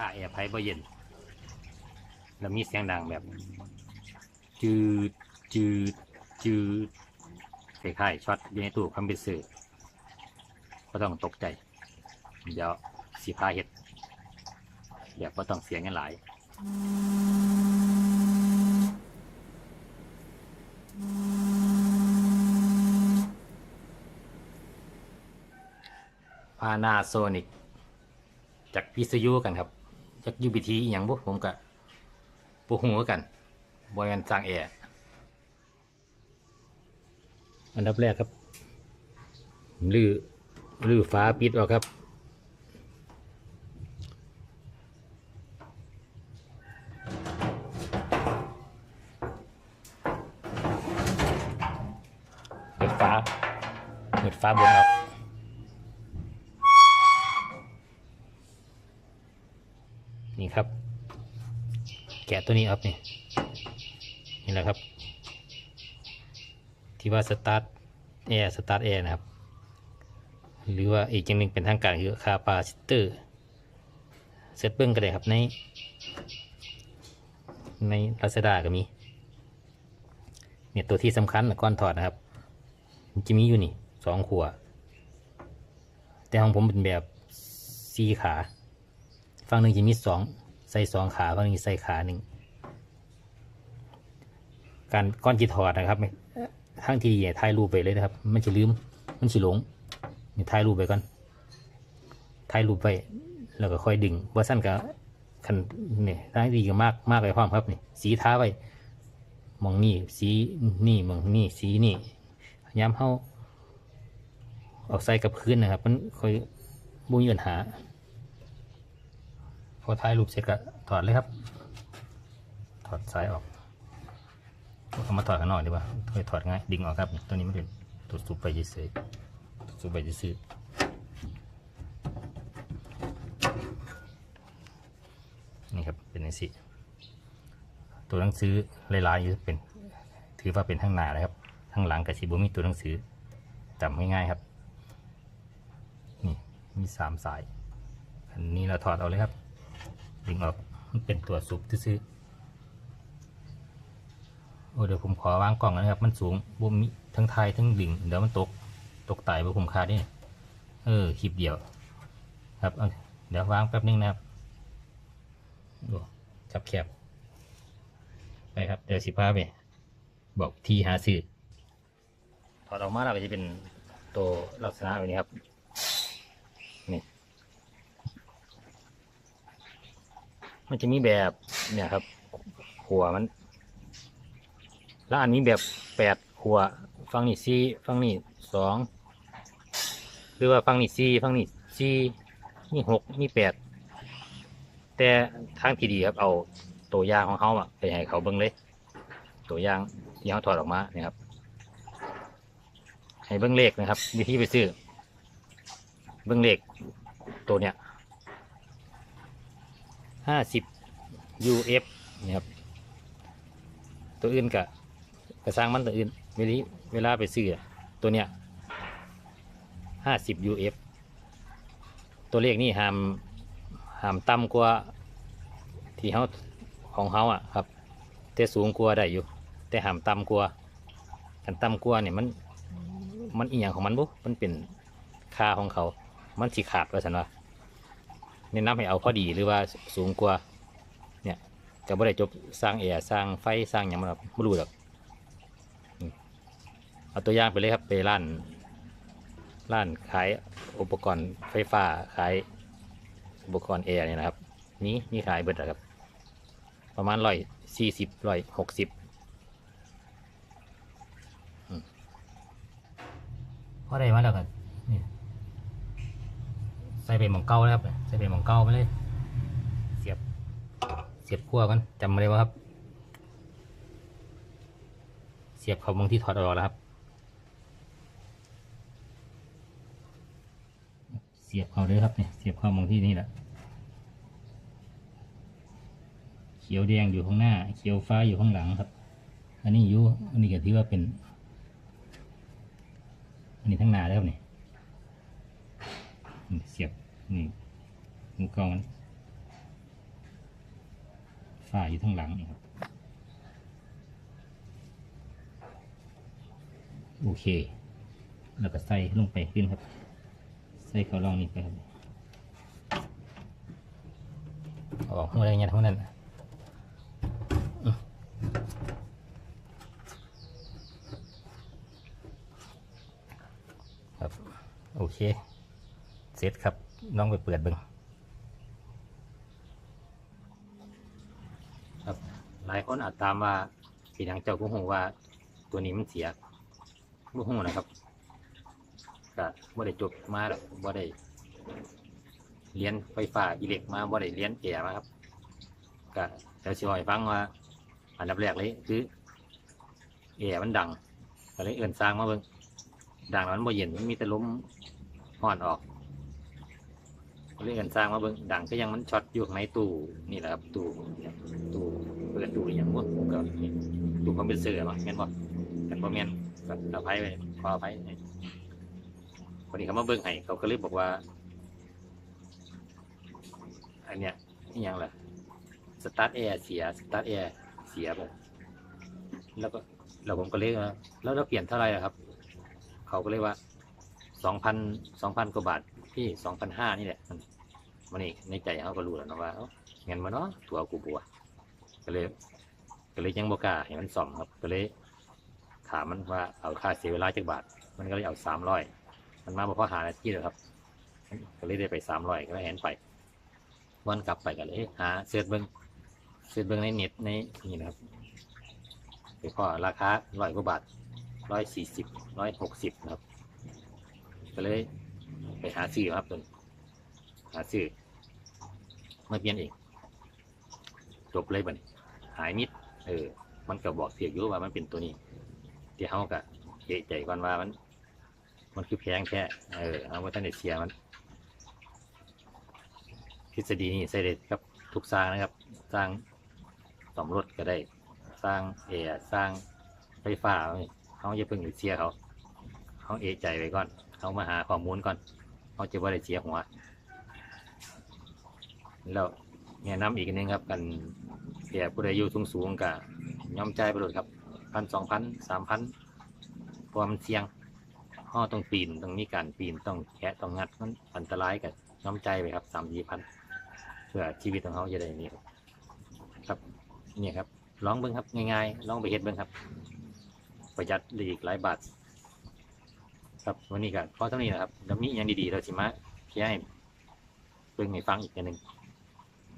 ้าแอร์ไพ่บ่เย็น แล้วมีเสียงดังแบบ จืดจืดจืดคล้ายๆช็อตอยู่ในตู้คอมพิวเตอร์ก็ต้องตกใจ เดี๋ยวสีพาเห็ดเดี๋ยวก็ต้องเสียเงินหลายพานาโซนิกจากพิซยูกันครับ จากยูบีทีอหย่างบุผมกับปูหูกันบอยกันสร้างแอร์อันดับแรกครับลื้อลื้อฟ้าปิดออกครับ เปิดฟ้าเปิดฟ้าบนออก นี่ครับ แกะตัวนี้ออกนี่นี่แหละครับ ที่ว่าสตาร์ทแอร์สตาร์ทแอร์นะครับ หรือว่าอีกอย่างหนึ่งเป็นทางการคือคาปาซิเตอร์เซตเบิ้งก็ได้ครับใน ในลาซาด้าก็มีเนี่ยตัวที่สำคัญก้อนถอดนะครับจะมีอยู่นี่สองขัวแต่ของผมเป็นแบบสี่ขา ฝั่งหนึ่งจะมีสองใส่สองขาฝั่งหนึงใส่ขาหนึ่งการก้อนจีถอดนะครับทั้งทีอย่าถ่ายรูปไปเลยนะครับ มันจะลืม มันจะหลงนี่ถ่ายรูปไปก่อนถ่ายรูปไปแล้วก็ค่อยดึงว่าสั้นก็คันนี่ทั้งทีก็มากมากไปพร้อมครับนี่สีท้าไว้มองนี่สีนี่มองนี่สีนี่ย้ำเข้าเอาใส่กับพื้นนะครับ มันค่อยบุญปัญหา อถ่ายรูปเสร็จก็ถอดเลยครับ ถอดสายออกเอามาถอดข้างนอกดีกว่าถอดถอดง่ายดึงออกครับ ตัวนี้มันเป็นตัวสูบไปเฉยๆตัวสูบไปเฉยๆนี่ครับเป็นอย่างนี้ตัวหนังสือลายๆอยู่เป็น ถือว่าเป็นข้างหน้าเลยครับข้างหลังกับสีบุมีตัวหนังสือจำง่ายๆครับ นี่มีสามสาย อันนี้เราถอดเอาเลยครับ ดึงออก มันเป็นตัวสูบซื้อโอ้เดี๋ยวผมขอวางกล่องนะครับ มันสูงบ่มีทั้งไทยทั้งดิ่ง เดี๋ยวมันตก ตกไตบ่ผมคาดนี่เออคลิปเดียว ครับเเดี๋ยววางแป๊บนึงนะครับดูจับแคบไปครับ เดี๋ยวสิพาไปบอกที่หาซื้อถอดออกมาแล้วก็จะเป็นตัวลักษณะแบบนี้ครับ มันจะมีแบบเนี่ยครับ หัวมัน แล้วอันนี้แบบแปดหัวฟังนี่สี่ฟังนี่สองหรือว่าฟังนี่สี่ฟังนี่สี่นี่หกนี่แปดแต่ทางที่ดีครับเอาตัวยางของเขาอะไปให้เขาเบิ่งเลย ตัวยางที่เขาถอดออกมาเนี่ยครับ ให้เบิ่งเลขนะครับวิธีไปซื้อเบิ่งเลขตัวเนี้ย ห้าสิบ UF นี่ครับ ตัวอื่นกะกระสร้างมันตัวอื่นเวลาเวลาไปซื้อตัวเนี้ยห้าสิบ UF ตัวเลขนี่ห้ามห้ามต่ำกว่าที่เขาของเขาอะครับ แต่สูงกว่าได้อยู่ แต่ห้ามต่ำกว่ากันต่ำกว่าเนี่ยมันมันอีหยังของมันบุมันเป็นค่าของเขา มันสิขาดว่าสันว่า แนะนำให้เอาพอดีหรือว่าสูงกว่าเนี่ยจะไม่ได้จบสร้างแอร์สร้างไฟสร้างอย่างมันหรอกไม่รู้หรอกเอาตัวอย่างไปเลยครับไปร้านร้านขายอุปกรณ์ไฟฟ้าขายอุปกรณ์แอร์เนี่ยนะครับนี้มีขายเบิดอะครับ ประมาณร้อยสี่สิบร้อยหกสิบพอได้มาแล้วกันนี่ ส่ไปหมองเก้าแล้วครับใส่ไปหมองเก้าไปเลย เสียบ เสียบขั้วกันจำมาเลยว่าครับ เสียบเขามองที่ถอดออกแล้วครับ เสียบเขาเลยครับเนี่ยเสียบเข้ามองที่นี่แหละเขียวแดงอยู่ข้างหน้า เขียวฟ้าอยู่ข้างหลังครับ อันนี้อยู่อันนี้ก็ถือว่าเป็น อันนี้ทั้งหน้าแล้วครับ นี่เสียบนี่มือกล้องมันฝ้าอยู่ข้างหลังนี่ครับโอเค แล้วก็ใส่ลงไปขึ้นครับ ใส่เขาลองนี่ไปครับออกหัวอะไรเงี้ยเท่านั้นครับ โอเค เสร็จครับน้องไปเปิดเบิ่งครับ หลายคนอาจตามว่าพี่ทางเจ้าผู้หงว่า ตัวนี้มันเสียผู้หงนะครับก็บ่ได้จบมาหรอกบ่ได้เรียนไฟฟ้าอิเล็กมาบ่ได้เรียนแก่มาครับก็เดี๋ยวสิบอกให้ฟังว่า อันดับแรกเลยคือแอร์มันดังก็เลยเอื่นสร้างมาเบิ่งดังแล้วมันบ่เย็นมันมีแต่ลมห่อนออก เรื่องกันสร้างมาเบิ่งดังก็ยังมันช็อตอยู่ในตู้นี่แหละครับตู้ตู้เปิดตู้อย่างพวกผมก็ตู้คอมพิวเตอร์เนาะแม่นบ่กันบ่แม่นก็เอาไผไปขออภัยวันนี้เขามาเบิ่งให้เขาก็เลยบอกว่า อันเนี้ยนี่ยังล่ะสตาร์ทแอร์เสียสตาร์ทแอร์เสียไปแล้วก็เราผมก็เลยแล้วเราเปลี่ยนเท่าไหร่ครับ เขาก็เลยว่าสองพันสองพันกว่าบาท พี่สองพันห้านี่แหละมันมันนี่ในใจเขาก็รู้แล้วนะว่าเงินมาเนาะตัวกูบัวก็เลยก็เลยยังบกาเห็นมันซ่อมครับก็เลยถามมันว่าเอาค่าเสียเวลาจักบาท มันก็เลยเอาสามร้อยมันมาบอกพอหานาที่เลยครับ ก็เลยได้ไปสามร้อยก็เลยแหนไปวันกลับไปก็เลยหาเสิร์ชเบิ้งเสิร์ชเบิ้งในเน็ตในนี่นะครับไปพอราคาร้อยกว่าบาทร้อยสี่สิบร้อยหกสิบครับ ก็เลย ไปหาซื้อครับตัวนี้หาซื้อมาเปลี่ยนเองจบเลยบัดนี้หายมิด เออ มันก็บอกเสียอยู่ว่ามันเป็นตัวนี้ที่เขาก็เอะใจก่อนว่ามัน มันคือแพงแค่เออเอาว่าท่านได้เสียมันทฤษฎีนี้ใส่ได้กับทุกสร้างนะครับ สร้างสมรถก็ได้ สร้างแอสร้างไฟฟ้าเขาอย่าเพิ่งไปเสียเขาเขาเอะใจไว้ก่อน เขามาหาข้อมูลก่อนเขาจะว่าได้เสียหัว แล้วแนะนำอีกนึงครับกันแก่ผู้ใดอยู่สูงสูงๆกับย่อมใจายไปเลยครับพันสองพันสามพันเพราะว่ามเสี่ยงห้อต้องปีนต้องมีการปีนต้องแคะต้องงัดมันอันตรายกับย่อมใจไปครับสามสี่พันเพื่อชีวิตของเขาจะได้นี่ครับครับเนี่ยครับลองเบิ้งครับง่ายๆลองไปเฮ็ดเบิ้งครับ ประหยัดได้อีกหลายบาท ครับวันนี้ก็พอเท่านี้นะครับแล้วมีอย่างดีๆเราสิมาเพียให้เบิ่งให้ฟังอีกอันหนึ่ง